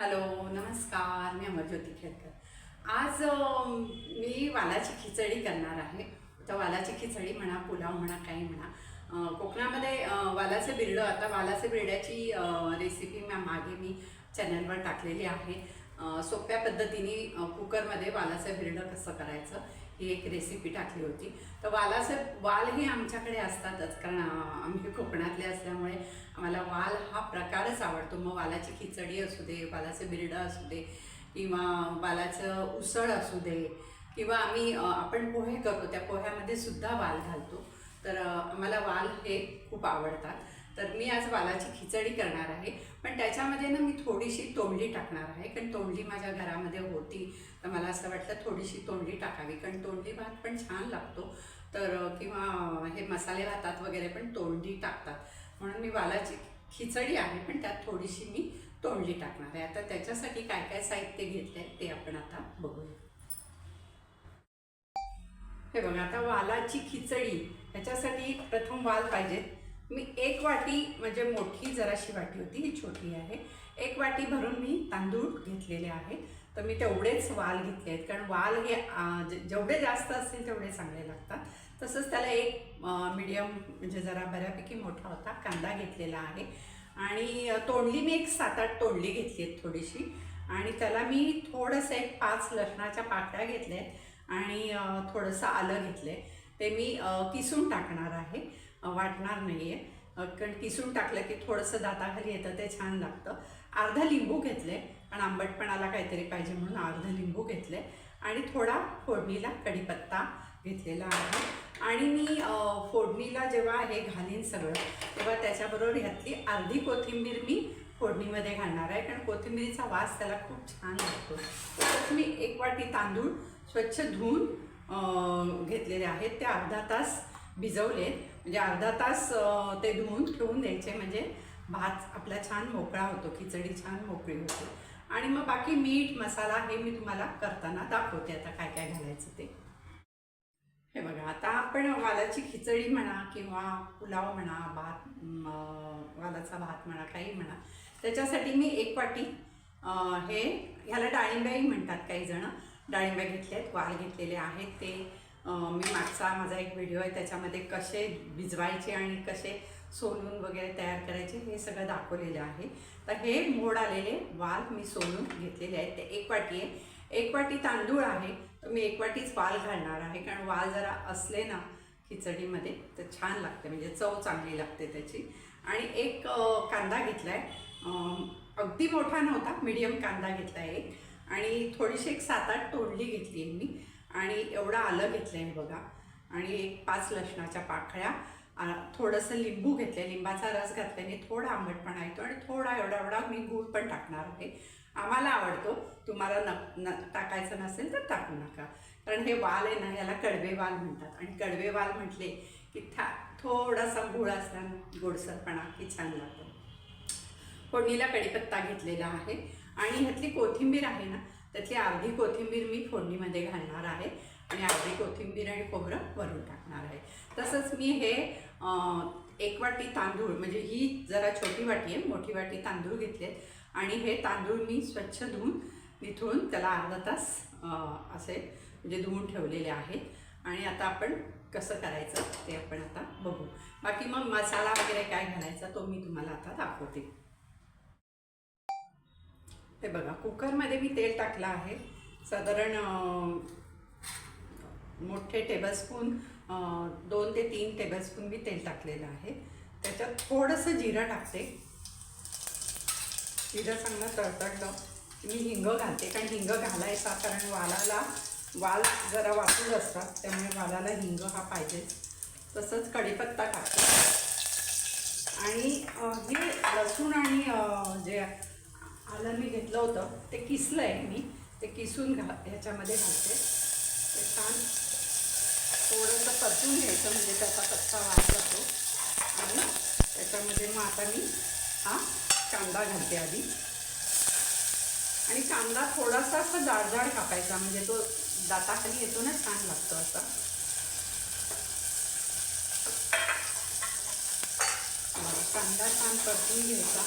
Hello नमस्कार मी अमरज्योती खेडकर आज मी वालाची खिचडी करणार आहे. तर वालाची खिचडी म्हणा पुलाव म्हणा काही म्हणा कोकणामध्ये वालाचे बिरडं आता वालाचे बिरड्याची रेसिपी मॅम मागे मी चॅनलवर टाकलेली आहे. सोप्या पद्धतीने कुकरमध्ये वालाचं बिरडं कसं करायचं ही एक रेसिपी टाकली होती. तर वालाचे वाल हे आमच्याकडे असतातच कारण आम्ही कोकणातले असल्यामुळे आम्हाला वाल हा प्रकारच आवडतो. मग वालाची खिचडी असू दे वालाचं बिरडं असू दे किंवा वालाचं उसळ असू दे किंवा आम्ही आपण पोहे करतो त्या पोह्यामध्ये सुद्धा वाल घालतो. तर मला आम्हाला वाल हे खूप आवडतात. तर मी आज वालाची खिचडी करणार आहे. पण त्याच्यामध्ये ना मी थोडीशी तोंडली टाकणार आहे. कारण तोंडली माझ्या घरामध्ये होती. तर मला असं वाटलं थोडीशी तोंडली टाकावी. कारण तोंडली भात पण छान लागतो. तर किंवा हे मसाले भातात वगैरे पण तोंडली टाकतात. म्हणून मी वालाची खिचडी आहे. पण त्यात थोडीशी मी तोंडली टाकणार आहे. आता त्याच्यासाठी काय काय साहित्य घेतलं आहे ते आपण आता बघूया. हे बघा आता वालाची खिचडी. ह्याच्यासाठी प्रथम वाल पाहिजेत. मी एक वाटी म्हणजे मोठी जराशी वाटी होती ही छोटी आहे. एक वाटी भरून मी तांदूळ घेतलेले आहे तर मी तेवढेच वाल घेतले आहेत कारण वाल हे जेवढे जास्त असतील तेवढे चांगले लागतात. तसंच त्याला एक मीडियम म्हणजे जरा बऱ्यापैकी मोठा होता कांदा घेतलेला आहे. आणि तोंडली मी एक सात आठ तोंडली घेतली आहेत थोडीशी. आणि त्याला मी थोडंसं एक पाच लसणाच्या पाकळ्या घेतल्या आहेत. आणि थोडंसं आलं घेतलं आहे ते मी किसून टाकणार आहे. वाटणार नाही आहे कारण किसून टाकलं की थोडंसं दाताखाली येतं ते छान लागतं. अर्धा लिंबू घेतले आणि आंबटपणाला काहीतरी पाहिजे म्हणून अर्धा लिंबू घेतले. आणि थोडा फोडणीला कढीपत्ता घेतलेला आहे. आणि मी फोडणीला जेव्हा हे घालीन सगळं तेव्हा त्याच्याबरोबर ह्यातली अर्धी कोथिंबीर मी फोडणीमध्ये घालणार आहे. कारण कोथिंबीरीचा वास त्याला खूप छान लागतो. तसंच मी एक वाटी तांदूळ स्वच्छ धुवून घेतलेले आहेत. ते अर्धा तास भिजवलेत. म्हणजे अर्धा तास ते धुवून ठेवून द्यायचे. म्हणजे भात आपला छान मोकळा होतो खिचडी छान मोकळी होते. आणि मग बाकी मीठ मसाला हे मी तुम्हाला करताना दाखवते आता काय काय घालायचं ते. हे बघा आता आपण वालाची खिचडी म्हणा किंवा पुलाव म्हणा भात वालाचा भात म्हणा काही म्हणा त्याच्यासाठी मी एक वाटी हे ह्याला डाळिंब्याही म्हणतात काही जण. डाळिंब्या घेतले आहेत वाल घेतलेले आहेत ते. मी मागचा माझा एक व्हिडिओ आहे त्याच्यामध्ये कसे भिजवायचे आणि कसे सोलून वगैरे तयार करायचे हे सगळं दाखवलेलं आहे. तर हे मोड आलेले वाल मी सोलून घेतलेले आहेत. ते एक वाटी आहे. एक वाटी तांदूळ आहे. तर मी एक वाटीच वाल घालणार आहे. कारण वाल जरा असले ना खिचडीमध्ये तर छान लागते. म्हणजे चव चांगली लागते त्याची. आणि एक कांदा घेतला आहे अगदी मोठा नव्हता मीडियम कांदा घेतला आहे एक. आणि थोडीशी एक सात आठ तोडली घेतली आहे मी. आणि एवढं आलं घेतलं आहे बघा. आणि एक पाच लसणाच्या पाकळ्या थोडंसं लिंबू घेतलं लिंबाचा रस घातल्याने थोडा आंबटपणा येतो आणि थोडा एवढा एवढा मी गूळ पण टाकणार आहे. आम्हाला आवडतो. तुम्हाला न न टाकायचं नसेल तर टाकू नका. कारण हे वाल आहे ना याला कडवे वाल म्हणतात. आणि कडवे वाल म्हटले की था थोडासा गुळ असला गोडसरपणा की छान लागतो. फोडणीला कडीपत्ता घेतलेला आहे. आणि ह्यातली कोथिंबीर आहे ना त्यातली अर्धी कोथिंबीर मी फोडणीमध्ये घालणार आहे आणि अर्धी कोथिंबीर आणि खोबरं वरून टाकणार आहे. तसंच मी हे एक वाटी तांदूळ म्हणजे ही जरा छोटी वाटी आहे मोठी वाटी तांदूळ घेतले आणि हे तांदूळ मी स्वच्छ धुवून निथळून त्याला अर्धा तास असे म्हणजे धुवून ठेवलेले आहेत. आणि आता आपण कसं करायचं ते आपण आता बघू. बाकी मग मसाला वगैरे काय घालायचा तो मी तुम्हाला आता दाखवते. हे बघा कुकरमध्ये मी तेल टाकलं आहे. साधारण मोठे टेबलस्पून दोन ते तीन टेबलस्पून मी तेल टाकलेलं आहे. त्याच्यात थोडंसं जिरं टाकते. जिरं चांगलं तळतळलं मी हिंग घालते कारण हिंग घालायचा कारण वालाला वाल जरा वाटून असतात त्यामुळे वालाला हिंग हा पाहिजेच तसंच कढीपत्ता टाकते. आणि हे लसूण आणि जे आलं मी घेतलं होतं. ते किसलं आहे मी. ते किसून घा ह्याच्यामध्ये घालते. ते छान थोडंसं परतून घ्यायचं म्हणजे त्याचा कच्चा वास जातो. आणि त्याच्यामध्ये मग आता मी हा कांदा घालते आधी. आणि कांदा थोडासा असा जाडजाड कापायचा म्हणजे तो दाताखाली येतो ना छान लागतो असा. कांदा छान परतून घ्यायचा.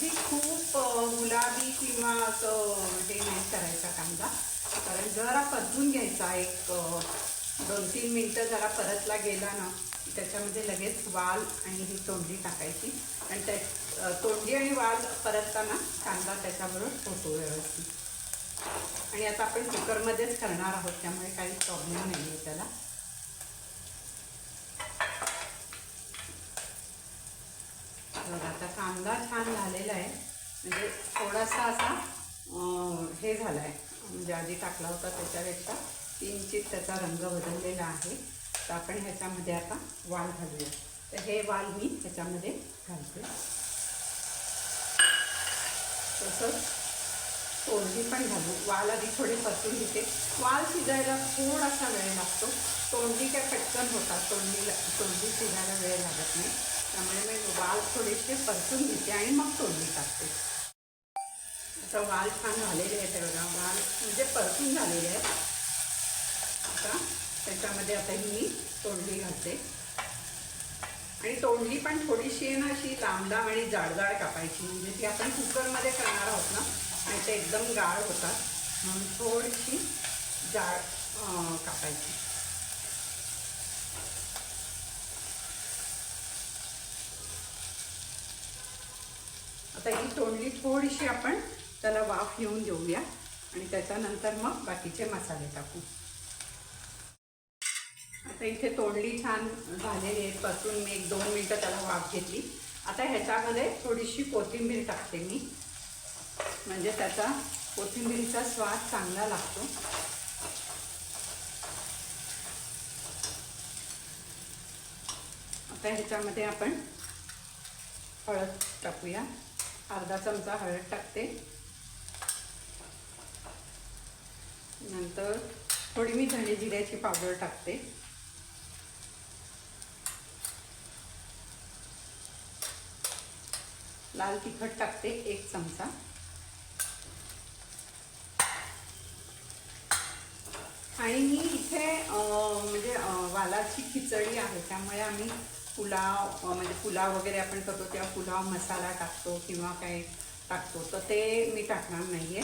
अगदी खूप गुलाबी किंवा असं हे नाही करायचा कांदा. कारण जरा परतून घ्यायचा एक दोन तीन मिनटं जरा परतला गेला ना त्याच्यामध्ये लगेच वाल आणि ही तोंडी टाकायची. आणि त्या तोंडी आणि वाल परतताना कांदा त्याच्याबरोबर होतो व्यवस्थित. आणि आता आपण कुकरमध्येच करणार आहोत त्यामुळे काही प्रॉब्लेम नाही आहे त्याला. बघा आता कांदा छान झालेला आहे. म्हणजे थोडासा असा हे झाला आहे म्हणजे आधी टाकला होता त्याच्यापेक्षा किंचित त्याचा रंग बदललेला आहे. तर आपण ह्याच्यामध्ये आता वाल घालूया. तर हे वाल मी ह्याच्यामध्ये घालते. तसंच तोंडी पण घालू. वाल आधी थोडे पसून घेते वाल शिजायला थोडासा वेळ लागतो. तोंडी काय पटकन होतात तोंडीला तोंडी शिजायला वेळ लागत नाही. त्यामुळे मी वाल थोडेसे परतून घेते आणि मग तोंडी टाकते आता वाल छान झालेले आहेत ते बघा. वाल म्हणजे परतून झालेले आहेत. आता त्याच्यामध्ये आता ही मी तोंडली घालते. आणि तोंडली पण थोडीशी आहे ना अशी लांबलांब आणि जाडजाड कापायची. म्हणजे ती आपण कुकरमध्ये करणार आहोत ना आणि ते एकदम गाळ होतात. म्हणून थोडीशी जाड कापायची. आता ही तोंडली थोडीशी आपण त्याला वाफ येऊन देऊया आणि त्याच्यानंतर मग बाकीचे मसाले टाकू. आता इथे तोंडली छान झालेली आहे. पासून मी एक दोन मिनटं त्याला वाफ घेतली. आता ह्याच्यामध्ये थोडीशी कोथिंबीर टाकते मी. म्हणजे त्याचा कोथिंबीरीचा स्वाद चांगला लागतो. आता ह्याच्यामध्ये आपण हळद टाकूया. अर्धा चमचा हळद टाकते. नंतर थोडी मी धणे जिऱ्याची पावडर टाकते. लाल तिखट टाकते एक चमचा. आणि मी इथे म्हणजे वालाची खिचडी आहे त्यामुळे आम्ही पुलाव म्हणजे पुलाव वगैरे आपण करतो तेव्हा पुलाव मसाला टाकतो किंवा काय टाकतो. तर ते मी टाकणार नाही आहे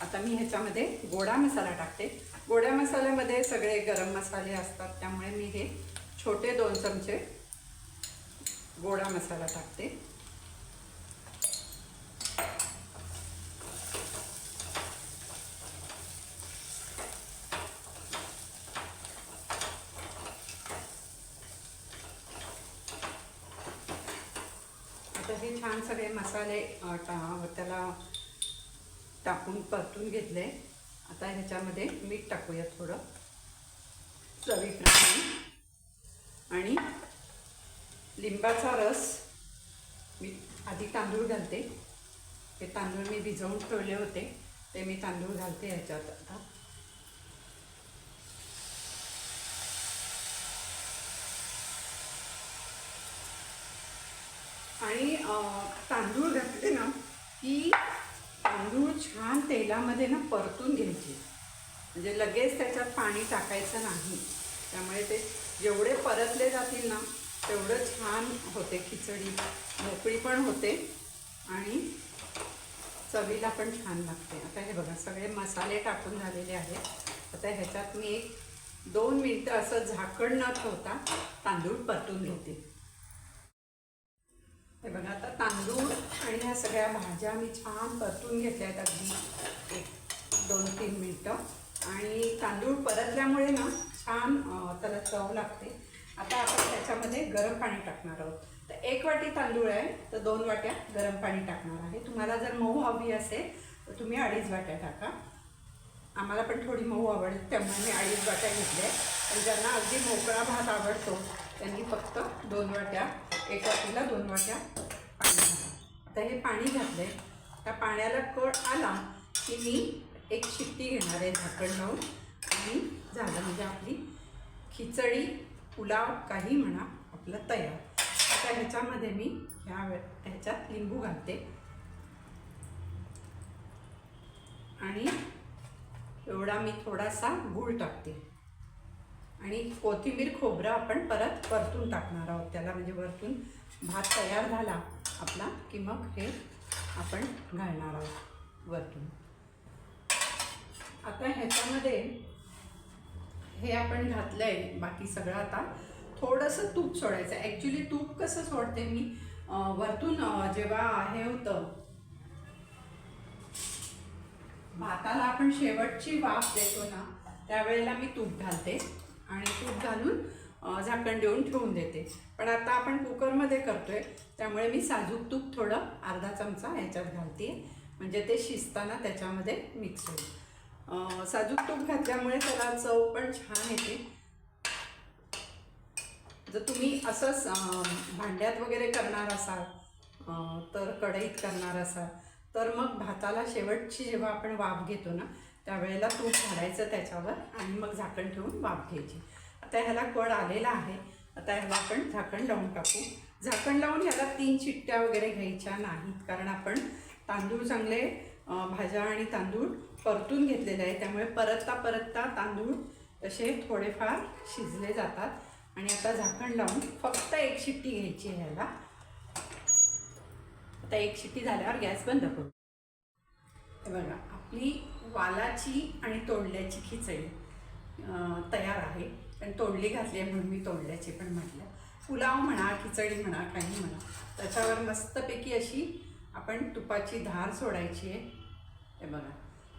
आता मी ह्याच्यामध्ये गोडा मसाला टाकते. गोड्या मसाल्यामध्ये सगळे गरम मसाले असतात त्यामुळे मी हे छोटे दोन चमचे गोडा मसाला टाकते. आधी हे छान सगळे मसाले टा त्याला टाकून परतून घेतले. आता ह्याच्यामध्ये मीठ टाकूया थोडं. चवीप्रमाणे. आणि लिंबाचा रस मी आधी तांदूळ घालते. ते तांदूळ मी भिजवून ठेवले होते. ते मी तांदूळ घालते ह्याच्यात आता आणि अं, तांदूळ घातले ना की तांदूळ छान तेलामध्ये ना परतून घ्यायचे. म्हणजे लगेच त्याच्यात पाणी टाकायचं नाही. त्यामुळे ते जेवढे परतले जातील ना तेवढं छान होते खिचडी. मोकळी पण होते आणि चवीला पण छान लागते. आता हे बघा सगळे मसाले टाकून झालेले आहेत. आता ह्याच्यात मी एक दोन मिनटं असं झाकण न ठेवता तांदूळ परतून घेते. हे बघा आता तांदूळ आणि ह्या सगळ्या भाज्या मी छान परतून घेतल्या आहेत अगदी एक दोन तीन मिनटं. आणि तांदूळ परतल्यामुळे ना छान त्याला चव लागते. आता आपण त्याच्यामध्ये गरम पाणी टाकणार आहोत. तर एक वाटी तांदूळ आहे तर दोन वाट्या गरम पाणी टाकणार आहे. तुम्हाला जर मऊ हवी असेल तर तुम्ही अडीच वाट्या टाका. आम्हाला पण थोडी मऊ आवडते त्यामुळे मी अडीच वाट्या घेतल्या पण ज्यांना अगदी मोकळा भात आवडतो त्यांनी फक्त दोन वाट्या एक वाटीला दोन वाट्या पाणी घाला आता हे पाणी घातलं आहे त्या पाण्याला कळ आला की मी एक शिट्टी घेणार आहे झाकण लावून आणि झालं म्हणजे आपली खिचडी पुलाव काही म्हणा आपलं तयार. आता ह्याच्यामध्ये मी ह्या वे ह्याच्यात लिंबू घालते. आणि एवढा मी थोडासा गूळ टाकते. आणि कोथिंबीर खोबरं आपण परत परतून टाकणार आहोत. त्याला म्हणजे वरतून भात तयार झाला आपला की मग हे आपण घालणार आहोत वरतून. आता ह्याच्यामध्ये हे आपण घातलंय बाकी सगळं आता थोडंसं तूप सोडायचं. ॲक्च्युली तूप कसं सोडते मी? वरतून जेव्हा हे होतं भाताला आपण शेवटची वाफ देतो ना त्यावेळेला मी तूप घालते. आणि तूप घालून झाकण देऊन ठेवून देते. पण आता आपण कुकरमध्ये करतोय त्यामुळे मी साजूक तूप थोडं अर्धा चमचा ह्याच्यात घालते. म्हणजे ते शिजताना त्याच्यामध्ये मिक्स होईल. साजूक तूप घातल्यामुळे त्याला चव पण छान येते. जर तुम्ही असंच भांड्यात वगैरे करणार असाल तर कढईत करणार असाल तर मग भाताला शेवटची जेव्हा आपण वाफ घेतो ना त्यावेळेला तूप घालायचं त्याच्यावर आणि मग झाकण ठेवून वाफ घ्यायची. आता ह्याला कड आलेला आहे. आता ह्याला आपण झाकण लावून टाकू. झाकण लावून ह्याला तीन चिट्ट्या वगैरे घ्यायच्या नाहीत कारण आपण तांदूळ चांगले भाज्या आणि तांदूळ परतून घेतलेले आहे त्यामुळे परतता परतता तांदूळ तसे थोडेफार शिजले जातात. आणि आता झाकण लावून फक्त एक शिट्टी घ्यायची आहे ह्याला. आता एक शिट्टी झाल्यावर गॅस बंद करू. हे बघा आपली वालाची आणि तोंडल्याची खिचडी तयार आहे. पण तोंडली घातली आहे म्हणून मी तोंडल्याची पण म्हटलं. पुलाव म्हणा खिचडी म्हणा काही म्हणा त्याच्यावर मस्तपैकी अशी आपण तुपाची धार सोडायची आहे. हे बघा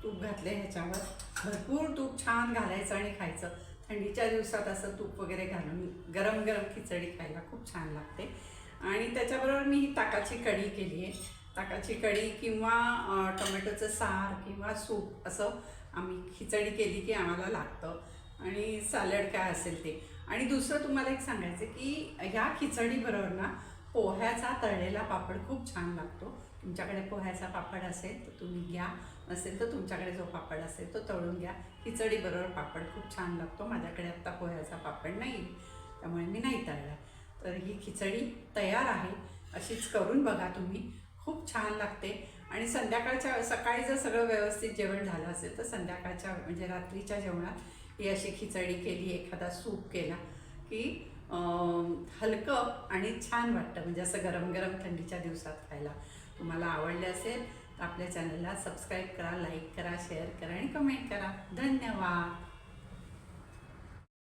तूप घातले ह्याच्यावर. भरपूर तूप छान घालायचं आणि खायचं. थंडीच्या दिवसात असं तूप वगैरे घालून गरम गरम खिचडी खायला खूप छान लागते. आणि त्याच्याबरोबर मी ही ताकाची कढी केली आहे. ताकाची कढी किंवा टोमॅटोचं सार किंवा सूप असं आम्ही खिचडी केली की आम्हाला लागतं. आणि सॅलड काय असेल ते. आणि दुसरं तुम्हाला एक सांगायचं की ह्या खिचडीबरोबर ना पोह्याचा तळलेला पापड खूप छान लागतो. तुमच्याकडे पोह्याचा पापड असेल तर तुम्ही घ्या. नसेल तर तुमच्याकडे जो पापड असेल तो तळून घ्या. खिचडीबरोबर पापड खूप छान लागतो. माझ्याकडे आत्ता पोह्याचा पापड नाही त्यामुळे मी नाही तळला तर ही खिचडी तयार आहे. अशीच करून बघा तुम्ही. छान लागते. आणि संध्याकाळच्या सकाळी जर सगळं व्यवस्थित जेवण झालं असेल तर संध्याकाळच्या म्हणजे रात्रीच्या जेवणात ही अशी खिचडी केली एखादा सूप केला की हलकं आणि छान वाटतं. म्हणजे असं गरम गरम थंडीच्या दिवसात खायला. तुम्हाला आवडले असेल तर आपल्या चॅनलला सबस्क्राईब करा लाईक करा शेअर करा आणि कमेंट करा. धन्यवाद!